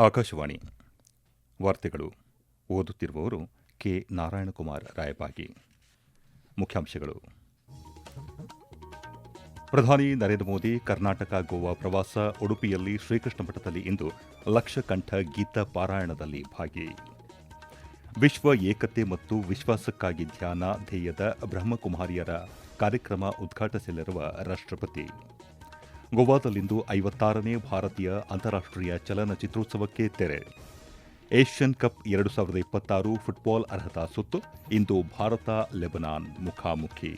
ಆಕಾಶವಾಣಿ ವಾರ್ತೆಗಳು ಓದುತ್ತಿರುವವರು ಕೆ ನಾರಾಯಣಕುಮಾರ್ ರಾಯಬಾಗಿ. ಮುಖ್ಯಾಂಶಗಳು. ಪ್ರಧಾನಿ ನರೇಂದ್ರ ಮೋದಿ ಕರ್ನಾಟಕ ಗೋವಾ ಪ್ರವಾಸ ಉಡುಪಿಯಲ್ಲಿ ಶ್ರೀಕೃಷ್ಣ ಮಠದಲ್ಲಿ ಇಂದು ಲಕ್ಷಕಂಠ ಗೀತ ಪಾರಾಯಣದಲ್ಲಿ ಭಾಗಿ. ವಿಶ್ವ ಏಕತೆ ಮತ್ತು ವಿಶ್ವಾಸಕ್ಕಾಗಿ ಧ್ಯಾನ ಧ್ಯೇಯದ ಬ್ರಹ್ಮಕುಮಾರಿಯರ ಕಾರ್ಯಕ್ರಮ ಉದ್ಘಾಟಿಸಲಿರುವ ರಾಷ್ಟಪತಿ ಗೋವಾದಲ್ಲಿಂದು ಐವತ್ತಾರನೇ ಭಾರತೀಯ ಅಂತಾರಾಷ್ಟ್ರೀಯ ಚಲನಚಿತ್ರೋತ್ಸವಕ್ಕೆ ತೆರೆ. ಏಷ್ಯನ್ ಕಪ್ ಎರಡು ಸಾವಿರದ ಇಪ್ಪತ್ತಾರು ಫುಟ್ಬಾಲ್ ಅರ್ಹತಾ ಸುತ್ತು, ಇಂದು ಭಾರತ ಲೆಬನಾನ್ ಮುಖಾಮುಖಿ.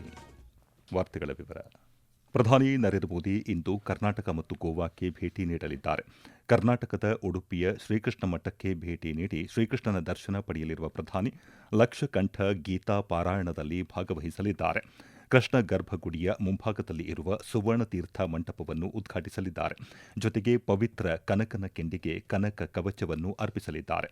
ವಾರ್ತೆಗಳ ವಿವರ. ಪ್ರಧಾನಿ ನರೇಂದ್ರ ಮೋದಿ ಇಂದು ಕರ್ನಾಟಕ ಮತ್ತು ಗೋವಾಕ್ಕೆ ಭೇಟಿ ನೀಡಲಿದ್ದಾರೆ. ಕರ್ನಾಟಕದ ಉಡುಪಿಯ ಶ್ರೀಕೃಷ್ಣ ಮಠಕ್ಕೆ ಭೇಟಿ ನೀಡಿ ಶ್ರೀಕೃಷ್ಣನ ದರ್ಶನ ಪಡೆಯಲಿರುವ ಪ್ರಧಾನಿ ಲಕ್ಷಕಂಠ ಗೀತಾ ಪಾರಾಯಣದಲ್ಲಿ ಭಾಗವಹಿಸಲಿದ್ದಾರೆ. ಕೃಷ್ಣ ಗರ್ಭಗುಡಿಯ ಮುಂಭಾಗದಲ್ಲಿ ಇರುವ ಸುವರ್ಣತೀರ್ಥ ಮಂಟಪವನ್ನು ಉದ್ಘಾಟಿಸಲಿದ್ದಾರೆ. ಜೊತೆಗೆ ಪವಿತ್ರ ಕನಕನ ಕೆಂಡಿಗೆ ಕನಕ ಕವಚವನ್ನು ಅರ್ಪಿಸಲಿದ್ದಾರೆ.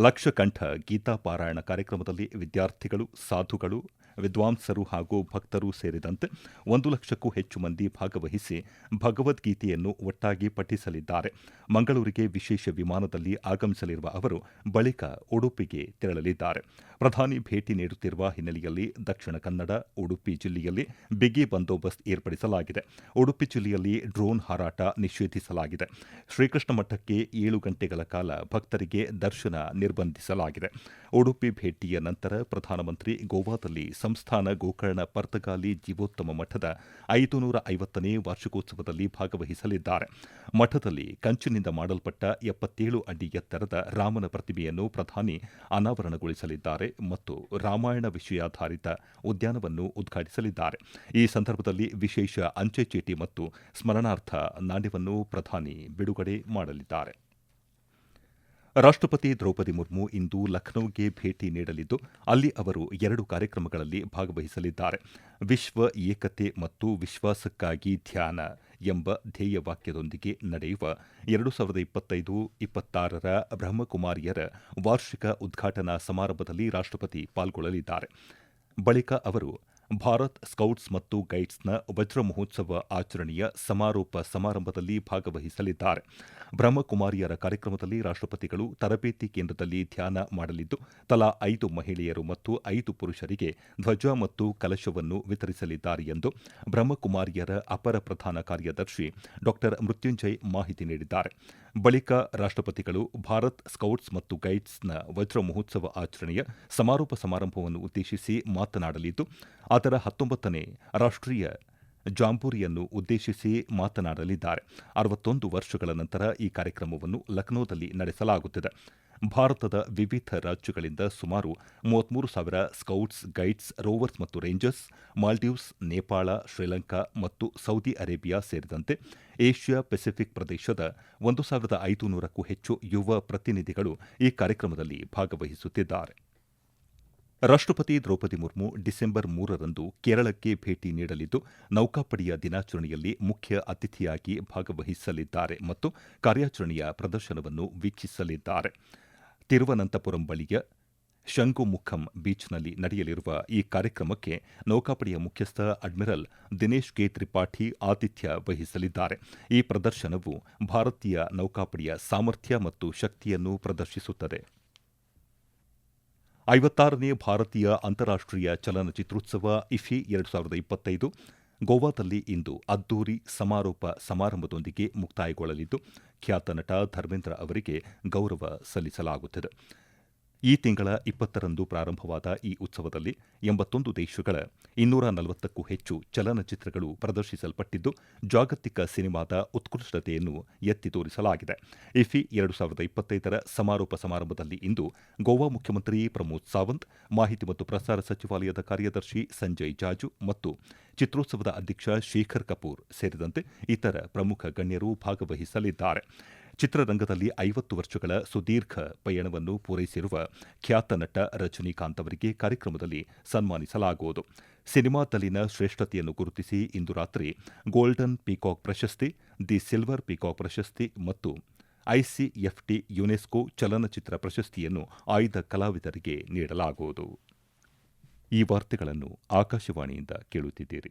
ಲಕ್ಷಕಂಠ ಗೀತಾ ಪಾರಾಯಣ ಕಾರ್ಯಕ್ರಮದಲ್ಲಿ ವಿದ್ಯಾರ್ಥಿಗಳು, ಸಾಧುಗಳು ವಿದ್ವಾಂಸರು ಹಾಗೂ ಭಕ್ತರು ಸೇರಿದಂತೆ ಒಂದು ಲಕ್ಷಕ್ಕೂ ಹೆಚ್ಚು ಮಂದಿ ಭಾಗವಹಿಸಿ ಭಗವದ್ಗೀತೆಯನ್ನು ಒಟ್ಟಾಗಿ ಪಠಿಸಲಿದ್ದಾರೆ. ಮಂಗಳೂರಿಗೆ ವಿಶೇಷ ವಿಮಾನದಲ್ಲಿ ಆಗಮಿಸಲಿರುವ ಅವರು ಬಳಿಕ ಉಡುಪಿಗೆ ತೆರಳಲಿದ್ದಾರೆ. ಪ್ರಧಾನಿ ಭೇಟಿ ನೀಡುತ್ತಿರುವ ಹಿನ್ನೆಲೆಯಲ್ಲಿ ದಕ್ಷಿಣ ಕನ್ನಡ, ಉಡುಪಿ ಜಿಲ್ಲೆಯಲ್ಲಿ ಬಿಗಿ ಬಂದೋಬಸ್ತ್ ಏರ್ಪಡಿಸಲಾಗಿದೆ. ಉಡುಪಿ ಜಿಲ್ಲೆಯಲ್ಲಿ ಡ್ರೋನ್ ಹಾರಾಟ ನಿಷೇಧಿಸಲಾಗಿದೆ. ಶ್ರೀಕೃಷ್ಣ ಮಠಕ್ಕೆ ಏಳು ಗಂಟೆಗಳ ಕಾಲ ಭಕ್ತರಿಗೆ ದರ್ಶನ ನಿರ್ಬಂಧಿಸಲಾಗಿದೆ. ಉಡುಪಿ ಭೇಟಿಯ ನಂತರ ಪ್ರಧಾನಮಂತ್ರಿ ಗೋವಾದಲ್ಲಿ ಸಂಸ್ಥಾನ ಗೋಕರ್ಣ ಪರ್ತಗಾಲಿ ಜೀವೋತ್ತಮ ಮಠದ ಐದುನೂರ ಐವತ್ತನೇ ವಾರ್ಷಿಕೋತ್ಸವದಲ್ಲಿ ಭಾಗವಹಿಸಲಿದ್ದಾರೆ. ಮಠದಲ್ಲಿ ಕಂಚಿನಿಂದ ಮಾಡಲ್ಪಟ್ಟ ಎಪ್ಪತ್ತೇಳು ಅಡಿ ಎತ್ತರದ ರಾಮನ ಪ್ರತಿಮೆಯನ್ನು ಪ್ರಧಾನಿ ಅನಾವರಣಗೊಳಿಸಲಿದ್ದಾರೆ ಮತ್ತು ರಾಮಾಯಣ ವಿಷಯಾಧಾರಿತ ಉದ್ಯಾನವನ್ನು ಉದ್ಘಾಟಿಸಲಿದ್ದಾರೆ. ಈ ಸಂದರ್ಭದಲ್ಲಿ ವಿಶೇಷ ಅಂಚೆ ಚೀಟಿ ಮತ್ತು ಸ್ಮರಣಾರ್ಥ ನಾಣ್ಯವನ್ನು ಪ್ರಧಾನಿ ಬಿಡುಗಡೆ ಮಾಡಲಿದ್ದಾರೆ. ರಾಷ್ಟಪತಿ ದ್ರೌಪದಿ ಮುರ್ಮು ಇಂದು ಲಖನೌಗೆ ಭೇಟಿ ನೀಡಲಿದ್ದು, ಅಲ್ಲಿ ಅವರು ಎರಡು ಕಾರ್ಯಕ್ರಮಗಳಲ್ಲಿ ಭಾಗವಹಿಸಲಿದ್ದಾರೆ. ವಿಶ್ವ ಏಕತೆ ಮತ್ತು ವಿಶ್ವಾಸಕ್ಕಾಗಿ ಧ್ಯಾನ ಎಂಬ ಧ್ಯೇಯ ವಾಕ್ಯದೊಂದಿಗೆ ನಡೆಯುವ ಎರಡು ಸಾವಿರದ ಇಪ್ಪತ್ತೈದು ಇಪ್ಪತ್ತಾರರ ಬ್ರಹ್ಮಕುಮಾರಿಯರ ವಾರ್ಷಿಕ ಉದ್ಘಾಟನಾ ಸಮಾರಂಭದಲ್ಲಿ ರಾಷ್ಟಪತಿ ಪಾಲ್ಗೊಳ್ಳಲಿದ್ದಾರೆ. ಬಳಿಕ ಅವರು ಭಾರತ್ ಸ್ಕೌಟ್ಸ್ ಮತ್ತು ಗೈಡ್ಸ್ನ ವಜ್ರ ಮಹೋತ್ಸವ ಆಚರಣೆಯ ಸಮಾರೋಪ ಸಮಾರಂಭದಲ್ಲಿ ಭಾಗವಹಿಸಲಿದ್ದಾರೆ. ಬ್ರಹ್ಮಕುಮಾರಿಯರ ಕಾರ್ಯಕ್ರಮದಲ್ಲಿ ರಾಷ್ಟಪತಿಗಳು ತರಬೇತಿ ಕೇಂದ್ರದಲ್ಲಿ ಧ್ಯಾನ ಮಾಡಲಿದ್ದು, ತಲಾ ಐದು ಮಹಿಳೆಯರು ಮತ್ತು ಐದು ಪುರುಷರಿಗೆ ಧ್ವಜ ಮತ್ತು ಕಲಶವನ್ನು ವಿತರಿಸಲಿದ್ದಾರೆ ಎಂದು ಬ್ರಹ್ಮಕುಮಾರಿಯರ ಅಪರ ಪ್ರಧಾನ ಕಾರ್ಯದರ್ಶಿ ಡಾ ಮೃತ್ಯುಂಜಯ್ ಮಾಹಿತಿ ನೀಡಿದ್ದಾರೆ. ಬಳಿಕ ರಾಷ್ಟಪತಿಗಳು ಭಾರತ್ ಸ್ಕೌಟ್ಸ್ ಮತ್ತು ಗೈಡ್ಸ್ನ ವಜ್ರ ಮಹೋತ್ಸವ ಆಚರಣೆಯ ಸಮಾರೋಪ ಸಮಾರಂಭವನ್ನು ಉದ್ದೇಶಿಸಿ ಮಾತನಾಡಲಿದ್ದು ಅದರ ಹತ್ತೊಂಬತ್ತನೇ ರಾಷ್ಟೀಯ ಜಾಂಬೂರಿಯನ್ನು ಉದ್ದೇಶಿಸಿ ಮಾತನಾಡಲಿದ್ದಾರೆ. ಅರವತ್ತೊಂದು ವರ್ಷಗಳ ನಂತರ ಈ ಕಾರ್ಯಕ್ರಮವನ್ನು ಲಖನೌದಲ್ಲಿ ನಡೆಸಲಾಗುತ್ತಿದೆ. ಭಾರತದ ವಿವಿಧ ರಾಜ್ಯಗಳಿಂದ ಸುಮಾರು ಮೂವತ್ಮೂರು ಸಾವಿರ ಸ್ಕೌಟ್ಸ್, ಗೈಡ್ಸ್, ರೋವರ್ಸ್ ಮತ್ತು ರೇಂಜರ್ಸ್, ಮಾಲ್ಡೀವ್ಸ್, ನೇಪಾಳ, ಶ್ರೀಲಂಕಾ ಮತ್ತು ಸೌದಿ ಅರೇಬಿಯಾ ಸೇರಿದಂತೆ ಏಷ್ಯಾ ಪೆಸಿಫಿಕ್ ಪ್ರದೇಶದ ಒಂದು ಸಾವಿರದ ಐದುನೂರಕ್ಕೂ ಹೆಚ್ಚು ಯುವ ಪ್ರತಿನಿಧಿಗಳು ಈ ಕಾರ್ಯಕ್ರಮದಲ್ಲಿ ಭಾಗವಹಿಸುತ್ತಿದ್ದಾರೆ. ರಾಷ್ಟಪತಿ ದ್ರೌಪದಿ ಮುರ್ಮು ಡಿಸೆಂಬರ್ ಮೂರರಂದು ಕೇರಳಕ್ಕೆ ಭೇಟಿ ನೀಡಲಿದ್ದು, ನೌಕಾಪಡೆಯ ದಿನಾಚರಣೆಯಲ್ಲಿ ಮುಖ್ಯ ಅತಿಥಿಯಾಗಿ ಭಾಗವಹಿಸಲಿದ್ದಾರೆ ಮತ್ತು ಕಾರ್ಯಾಚರಣೆಯ ಪ್ರದರ್ಶನವನ್ನು ವೀಕ್ಷಿಸಲಿದ್ದಾರೆ. ತಿರುವನಂತಪುರಂ ಬಳಿಯ ಶಂಗುಮುಖಂ ಬೀಚ್ನಲ್ಲಿ ನಡೆಯಲಿರುವ ಈ ಕಾರ್ಯಕ್ರಮಕ್ಕೆ ನೌಕಾಪಡೆಯ ಮುಖ್ಯಸ್ಥ ಅಡ್ಮಿರಲ್ ದಿನೇಶ್ ಕೆ ತ್ರಿಪಾಠಿ ಆತಿಥ್ಯ ವಹಿಸಲಿದ್ದಾರೆ. ಈ ಪ್ರದರ್ಶನವು ಭಾರತೀಯ ನೌಕಾಪಡೆಯ ಸಾಮರ್ಥ್ಯ ಮತ್ತು ಶಕ್ತಿಯನ್ನು ಪ್ರದರ್ಶಿಸುತ್ತದೆ. ಐವತ್ತಾರನೇ ಭಾರತೀಯ ಅಂತಾರಾಷ್ಟೀಯ ಚಲನಚಿತ್ರೋತ್ಸವ ಇಫಿ ಎರಡು ಸಾವಿರದ ಇಪ್ಪತ್ತೈದು ಗೋವಾದಲ್ಲಿ ಇಂದು ಅದ್ದೂರಿ ಸಮಾರೋಪ ಸಮಾರಂಭದೊಂದಿಗೆ ಮುಕ್ತಾಯಗೊಳ್ಳಲಿದ್ದು, ಖ್ಯಾತ ನಟ ಧರ್ಮೇಂದ್ರ ಅವರಿಗೆ ಗೌರವ ಸಲ್ಲಿಸಲಾಗುತ್ತಿದೆ. ಈ ತಿಂಗಳ ಇಪ್ಪತ್ತರಂದು ಪ್ರಾರಂಭವಾದ ಈ ಉತ್ಸವದಲ್ಲಿ ಎಂಬತ್ತೊಂದು ದೇಶಗಳ ಇನ್ನೂರ ನಲವತ್ತಕ್ಕೂ ಹೆಚ್ಚು ಚಲನಚಿತ್ರಗಳು ಪ್ರದರ್ಶಿಸಲ್ಪಟ್ಟಿದ್ದು, ಜಾಗತಿಕ ಸಿನಿಮಾದ ಉತ್ಕೃಷ್ಟತೆಯನ್ನು ಎತ್ತಿ ತೋರಿಸಲಾಗಿದೆ. ಇಫಿ ಎರಡು ಸಾವಿರದ ಇಪ್ಪತ್ತೈದರ ಸಮಾರೋಪ ಸಮಾರಂಭದಲ್ಲಿ ಇಂದು ಗೋವಾ ಮುಖ್ಯಮಂತ್ರಿ ಪ್ರಮೋದ್ ಸಾವಂತ್, ಮಾಹಿತಿ ಮತ್ತು ಪ್ರಸಾರ ಸಚಿವಾಲಯದ ಕಾರ್ಯದರ್ಶಿ ಸಂಜಯ್ ಜಾಜು ಮತ್ತು ಚಿತ್ರೋತ್ಸವದ ಅಧ್ಯಕ್ಷ ಶೇಖರ್ ಕಪೂರ್ ಸೇರಿದಂತೆ ಇತರ ಪ್ರಮುಖ ಗಣ್ಯರು ಭಾಗವಹಿಸಲಿದ್ದಾರೆ. ಚಿತ್ರರಂಗದಲ್ಲಿ ಐವತ್ತು ವರ್ಷಗಳ ಸುದೀರ್ಘ ಪಯಣವನ್ನು ಪೂರೈಸಿರುವ ಖ್ಯಾತ ನಟ ರಜನಿಕಾಂತ್ ಅವರಿಗೆ ಕಾರ್ಯಕ್ರಮದಲ್ಲಿ ಸನ್ಮಾನಿಸಲಾಗುವುದು. ಸಿನಿಮಾದಲ್ಲಿನ ಶ್ರೇಷ್ಠತೆಯನ್ನು ಗುರುತಿಸಿ ಇಂದು ರಾತ್ರಿ ಗೋಲ್ಡನ್ ಪೀಕಾಕ್ ಪ್ರಶಸ್ತಿ, ದಿ ಸಿಲ್ವರ್ ಪೀಕಾಕ್ ಪ್ರಶಸ್ತಿ ಮತ್ತು ಐಸಿಎಫ್ಟಿ ಯುನೆಸ್ಕೋ ಚಲನಚಿತ್ರ ಪ್ರಶಸ್ತಿಯನ್ನು ಆಯ್ದ ಕಲಾವಿದರಿಗೆ ನೀಡಲಾಗುವುದು. ಈ ವಾರ್ತೆಗಳನ್ನು ಆಕಾಶವಾಣಿಯಿಂದ ಕೇಳುತ್ತಿದ್ದೀರಿ.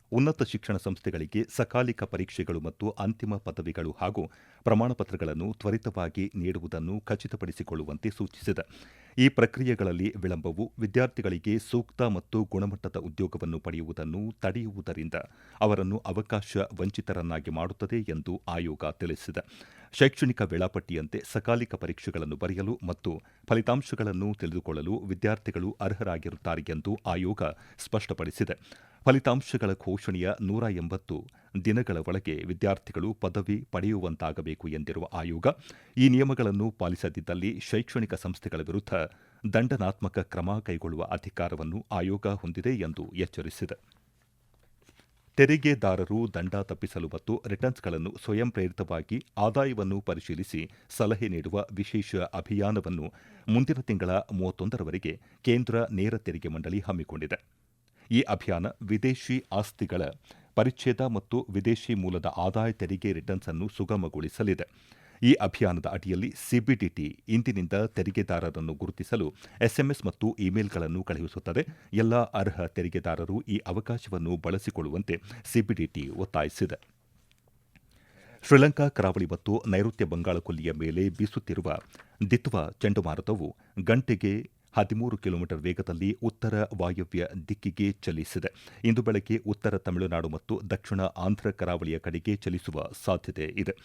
ಉನ್ನತ ಶಿಕ್ಷಣ ಸಂಸ್ಥೆಗಳಿಗೆ ಸಕಾಲಿಕ ಪರೀಕ್ಷೆಗಳು ಮತ್ತು ಅಂತಿಮ ಪದವಿಗಳು ಹಾಗೂ ಪ್ರಮಾಣಪತ್ರಗಳನ್ನು ತ್ವರಿತವಾಗಿ ನೀಡುವುದನ್ನು ಖಚಿತಪಡಿಸಿಕೊಳ್ಳುವಂತೆ ಸೂಚಿಸಿದೆ. ಈ ಪ್ರಕ್ರಿಯೆಗಳಲ್ಲಿ ವಿಳಂಬವು ವಿದ್ಯಾರ್ಥಿಗಳಿಗೆ ಸೂಕ್ತ ಮತ್ತು ಗುಣಮಟ್ಟದ ಉದ್ಯೋಗವನ್ನು ಪಡೆಯುವುದನ್ನು ತಡೆಯುವುದರಿಂದ ಅವರನ್ನು ಅವಕಾಶ ವಂಚಿತರನ್ನಾಗಿ ಮಾಡುತ್ತದೆ ಎಂದು ಆಯೋಗ ತಿಳಿಸಿದೆ. ಶೈಕ್ಷಣಿಕ ವೇಳಾಪಟ್ಟಿಯಂತೆ ಸಕಾಲಿಕ ಪರೀಕ್ಷೆಗಳನ್ನು ಬರೆಯಲು ಮತ್ತು ಫಲಿತಾಂಶಗಳನ್ನು ತಿಳಿದುಕೊಳ್ಳಲು ವಿದ್ಯಾರ್ಥಿಗಳು ಅರ್ಹರಾಗಿರುತ್ತಾರೆ ಎಂದು ಆಯೋಗ ಸ್ಪಷ್ಟಪಡಿಸಿದೆ. ಫಲಿತಾಂಶಗಳ ಘೋಷಣೆಯ ನೂರ ಎಂಬತ್ತು ದಿನಗಳ ಒಳಗೆ ವಿದ್ಯಾರ್ಥಿಗಳು ಪದವಿ ಪಡೆಯುವಂತಾಗಬೇಕು ಎಂದಿರುವ ಆಯೋಗ, ಈ ನಿಯಮಗಳನ್ನು ಪಾಲಿಸದಿದ್ದಲ್ಲಿ ಶೈಕ್ಷಣಿಕ ಸಂಸ್ಥೆಗಳ ವಿರುದ್ಧ ದಂಡನಾತ್ಮಕ ಕ್ರಮ ಕೈಗೊಳ್ಳುವ ಅಧಿಕಾರವನ್ನು ಆಯೋಗ ಹೊಂದಿದೆ ಎಂದು ಎಚ್ಚರಿಸಿದೆ. ತೆರಿಗೆದಾರರು ದಂಡ ತಪ್ಪಿಸಲು ಮತ್ತು ರಿಟರ್ನ್ಸ್ಗಳನ್ನು ಸ್ವಯಂ ಪ್ರೇರಿತವಾಗಿ ಆದಾಯವನ್ನು ಪರಿಶೀಲಿಸಿ ಸಲಹೆ ನೀಡುವ ವಿಶೇಷ ಅಭಿಯಾನವನ್ನು ಮುಂದಿನ ತಿಂಗಳ ಮೂವತ್ತೊಂದರವರೆಗೆ ಕೇಂದ್ರ ನೇರ ತೆರಿಗೆ ಮಂಡಳಿ ಹಮ್ಮಿಕೊಂಡಿದೆ. ಈ ಅಭಿಯಾನ ವಿದೇಶಿ ಆಸ್ತಿಗಳ ಪರಿಚ್ಛೇದ ಮತ್ತು ವಿದೇಶಿ ಮೂಲದ ಆದಾಯ ತೆರಿಗೆ ರಿಟರ್ನ್ಸ್ ಅನ್ನು ಸುಗಮಗೊಳಿಸಲಿದೆ. ಈ ಅಭಿಯಾನದ ಅಡಿಯಲ್ಲಿ ಸಿಬಿಡಿಟಿ ಇಂದಿನಿಂದ ತೆರಿಗೆದಾರರನ್ನು ಗುರುತಿಸಲು ಎಸ್ಎಂಎಸ್ ಮತ್ತು ಇಮೇಲ್ಗಳನ್ನು ಕಳುಹಿಸುತ್ತದೆ. ಎಲ್ಲ ಅರ್ಹ ತೆರಿಗೆದಾರರು ಈ ಅವಕಾಶವನ್ನು ಬಳಸಿಕೊಳ್ಳುವಂತೆ ಸಿಬಿಡಿಟಿ ಒತ್ತಾಯಿಸಿದೆ. ಶ್ರೀಲಂಕಾ ಕರಾವಳಿ ಮತ್ತು ನೈಋತ್ಯ ಬಂಗಾಳಕೊಲ್ಲಿಯ ಮೇಲೆ ಬೀಸುತ್ತಿರುವ ದಿತ್ವ ಚಂಡಮಾರುತವು ಗಂಟೆಗೆ ಹದಿಮೂರು ಕಿಲೋಮೀಟರ್ ವೇಗದಲ್ಲಿ ಉತ್ತರ ವಾಯವ್ಯ ದಿಕ್ಕಿಗೆ ಚಲಿಸಿದೆ. ಇಂದು ಬೆಳಗ್ಗೆ ಉತ್ತರ ತಮಿಳುನಾಡು ಮತ್ತು ದಕ್ಷಿಣ ಆಂಧ್ರ ಕರಾವಳಿಯ ಕಡೆಗೆ ಚಲಿಸುವ ಸಾಧ್ಯತೆ ಇದೆ.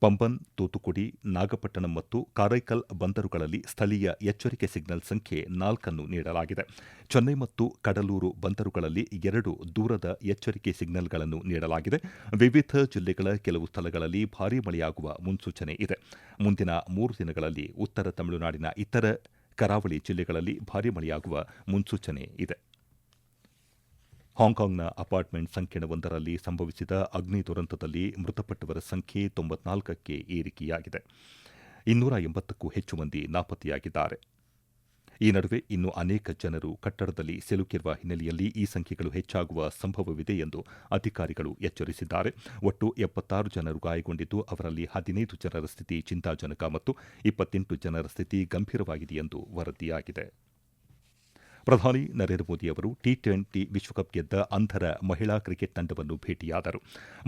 ಪಂಬನ್, ತೂತುಕುಡಿ, ನಾಗಪಟ್ಟಣಂ ಮತ್ತು ಕಾರೈಕಲ್ ಬಂದರುಗಳಲ್ಲಿ ಸ್ಥಳೀಯ ಎಚ್ಚರಿಕೆ ಸಿಗ್ನಲ್ ಸಂಖ್ಯೆ ನಾಲ್ಕನ್ನು ನೀಡಲಾಗಿದೆ. ಚೆನ್ನೈ ಮತ್ತು ಕಡಲೂರು ಬಂದರುಗಳಲ್ಲಿ ಎರಡು ದೂರದ ಎಚ್ಚರಿಕೆ ಸಿಗ್ನಲ್ಗಳನ್ನು ನೀಡಲಾಗಿದೆ. ವಿವಿಧ ಜಿಲ್ಲೆಗಳ ಕೆಲವು ಸ್ಥಳಗಳಲ್ಲಿ ಭಾರೀ ಮಳೆಯಾಗುವ ಮುನ್ಸೂಚನೆ ಇದೆ. ಮುಂದಿನ ಮೂರು ದಿನಗಳಲ್ಲಿ ಉತ್ತರ ತಮಿಳುನಾಡಿನ ಇತರ ಕರಾವಳಿ ಜಿಲ್ಲೆಗಳಲ್ಲಿ ಭಾರೀ ಮಳೆಯಾಗುವ ಮುನ್ಸೂಚನೆ ಇದೆ. ಹಾಂಗ್ಕಾಂಗ್ನ ಅಪಾರ್ಟ್ಮೆಂಟ್ ಸಂಕೀರ್ಣವೊಂದರಲ್ಲಿ ಸಂಭವಿಸಿದ ಅಗ್ನಿ ದುರಂತದಲ್ಲಿ ಮೃತಪಟ್ಟವರ ಸಂಖ್ಯೆ ತೊಂಬತ್ನಾಲ್ಕಕ್ಕೆ ಏರಿಕೆಯಾಗಿದೆ. ಇನ್ನೂರ ಎಂಬತ್ತಕ್ಕೂ ಹೆಚ್ಚು ಮಂದಿ ನಾಪತ್ತೆಯಾಗಿದ್ದಾರೆ. ಈ ನಡುವೆ ಇನ್ನು ಅನೇಕ ಜನರು ಕಟ್ಟಡದಲ್ಲಿ ಸಿಲುಕಿರುವ ಹಿನ್ನೆಲೆಯಲ್ಲಿ ಈ ಸಂಖ್ಯೆಗಳು ಹೆಚ್ಚಾಗುವ ಸಂಭವವಿದೆ ಎಂದು ಅಧಿಕಾರಿಗಳು ಎಚ್ಚರಿಸಿದ್ದಾರೆ. ಒಟ್ಟು ಎಪ್ಪತ್ತಾರು ಜನರು ಗಾಯಗೊಂಡಿದ್ದು, ಅವರಲ್ಲಿ ಹದಿನೈದು ಜನರ ಸ್ಥಿತಿ ಚಿಂತಾಜನಕ ಮತ್ತು ಇಪ್ಪತ್ತೆಂಟು ಜನರ ಸ್ಥಿತಿ ಗಂಭೀರವಾಗಿದೆ ಎಂದು ವರದಿಯಾಗಿದೆ. ಪ್ರಧಾನಿ ನರೇಂದ್ರ ಮೋದಿ ಅವರು ಟಿ ಟ್ವೆಂಟಿ ವಿಶ್ವಕಪ್ ಗೆದ್ದ ಅಂಧರ ಮಹಿಳಾ ಕ್ರಿಕೆಟ್ ತಂಡವನ್ನು ಭೇಟಿಯಾದರು.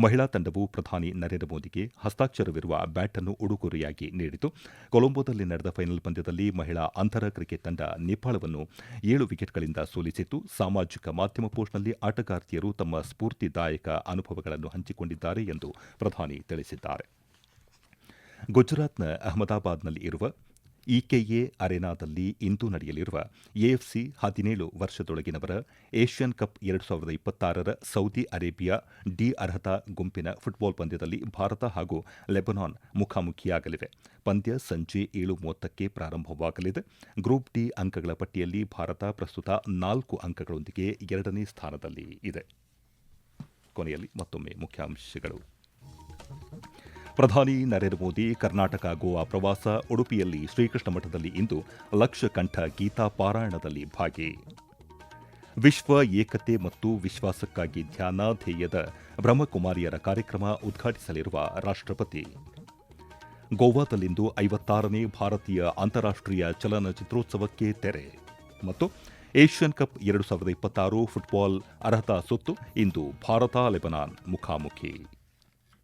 ಮಹಿಳಾ ತಂಡವು ಪ್ರಧಾನಿ ನರೇಂದ್ರ ಮೋದಿಗೆ ಹಸ್ತಾಕ್ಷರವಿರುವ ಬ್ಯಾಟ್ ಅನ್ನು ಉಡುಗೊರೆಯಾಗಿ ನೀಡಿತು. ಕೊಲಂಬೋದಲ್ಲಿ ನಡೆದ ಫೈನಲ್ ಪಂದ್ಯದಲ್ಲಿ ಮಹಿಳಾ ಅಂಧರ ಕ್ರಿಕೆಟ್ ತಂಡ ನೇಪಾಳವನ್ನು ಏಳು ವಿಕೆಟ್ಗಳಿಂದ ಸೋಲಿಸಿತ್ತು. ಸಾಮಾಜಿಕ ಮಾಧ್ಯಮ ಪೋಸ್ಟ್ನಲ್ಲಿ ಆಟಗಾರ್ತಿಯರು ತಮ್ಮ ಸ್ಫೂರ್ತಿದಾಯಕ ಅನುಭವಗಳನ್ನು ಹಂಚಿಕೊಂಡಿದ್ದಾರೆ ಎಂದು ಪ್ರಧಾನಿ ತಿಳಿಸಿದ್ದಾರೆ. ಗುಜರಾತ್ನ ಅಹಮದಾಬಾದ್ನಲ್ಲಿ ಇರುವ ಇಕೆಎ ಅರೆನಾದಲ್ಲಿ ಇಂದು ನಡೆಯಲಿರುವ ಎಎಫ್ಸಿ ಹದಿನೇಳು ವರ್ಷದೊಳಗಿನವರ ಏಷ್ಯನ್ ಕಪ್ ಎರಡು ಸಾವಿರದ ಇಪ್ಪತ್ತಾರರ ಸೌದಿ ಅರೇಬಿಯಾ ಡಿ ಅರ್ಹತಾ ಗುಂಪಿನ ಫುಟ್ಬಾಲ್ ಪಂದ್ಯದಲ್ಲಿ ಭಾರತ ಹಾಗೂ ಲೆಬನಾನ್ ಮುಖಾಮುಖಿಯಾಗಲಿವೆ. ಪಂದ್ಯ ಸಂಜೆ ಏಳು ಮೂವತ್ತಕ್ಕೆ ಪ್ರಾರಂಭವಾಗಲಿದೆ. ಗ್ರೂಪ್ ಡಿ ಅಂಕಗಳ ಪಟ್ಟಿಯಲ್ಲಿ ಭಾರತ ಪ್ರಸ್ತುತ ನಾಲ್ಕು ಅಂಕಗಳೊಂದಿಗೆ ಎರಡನೇ ಸ್ಥಾನದಲ್ಲಿ ಇದೆ. ಕೊನೆಯಲ್ಲಿ ಮತ್ತೊಮ್ಮೆ ಮುಖ್ಯಾಂಶಗಳು. ಪ್ರಧಾನಿ ನರೇಂದ್ರ ಮೋದಿ, ಕರ್ನಾಟಕ, ಗೋವಾ ಪ್ರವಾಸ, ಉಡುಪಿಯಲ್ಲಿ ಶ್ರೀಕೃಷ್ಣ ಮಠದಲ್ಲಿ ಇಂದು ಲಕ್ಷಕಂಠ ಗೀತಾ ಪಾರಾಯಣದಲ್ಲಿ ಭಾಗಿ. ವಿಶ್ವ ಏಕತೆ ಮತ್ತು ವಿಶ್ವಾಸಕ್ಕಾಗಿ ಧ್ಯಾನ ಧ್ಯೇಯದ ಬ್ರಹ್ಮಕುಮಾರಿಯರ ಕಾರ್ಯಕ್ರಮ ಉದ್ಘಾಟಿಸಲಿರುವ ರಾಷ್ಟ್ರಪತಿ. ಗೋವಾದಲ್ಲಿಂದು ಐವತ್ತಾರನೇ ಭಾರತೀಯ ಅಂತಾರಾಷ್ಟ್ರೀಯ ಚಲನಚಿತ್ರೋತ್ಸವಕ್ಕೆ ತೆರೆ. ಮತ್ತು ಏಷ್ಯನ್ ಕಪ್ ಎರಡು ಸಾವಿರದ ಇಪ್ಪತ್ತಾರು ಫುಟ್ಬಾಲ್ ಅರ್ಹತಾ ಸುತ್ತು ಇಂದು ಭಾರತ ಲೆಬನಾನ್ ಮುಖಾಮುಖಿ.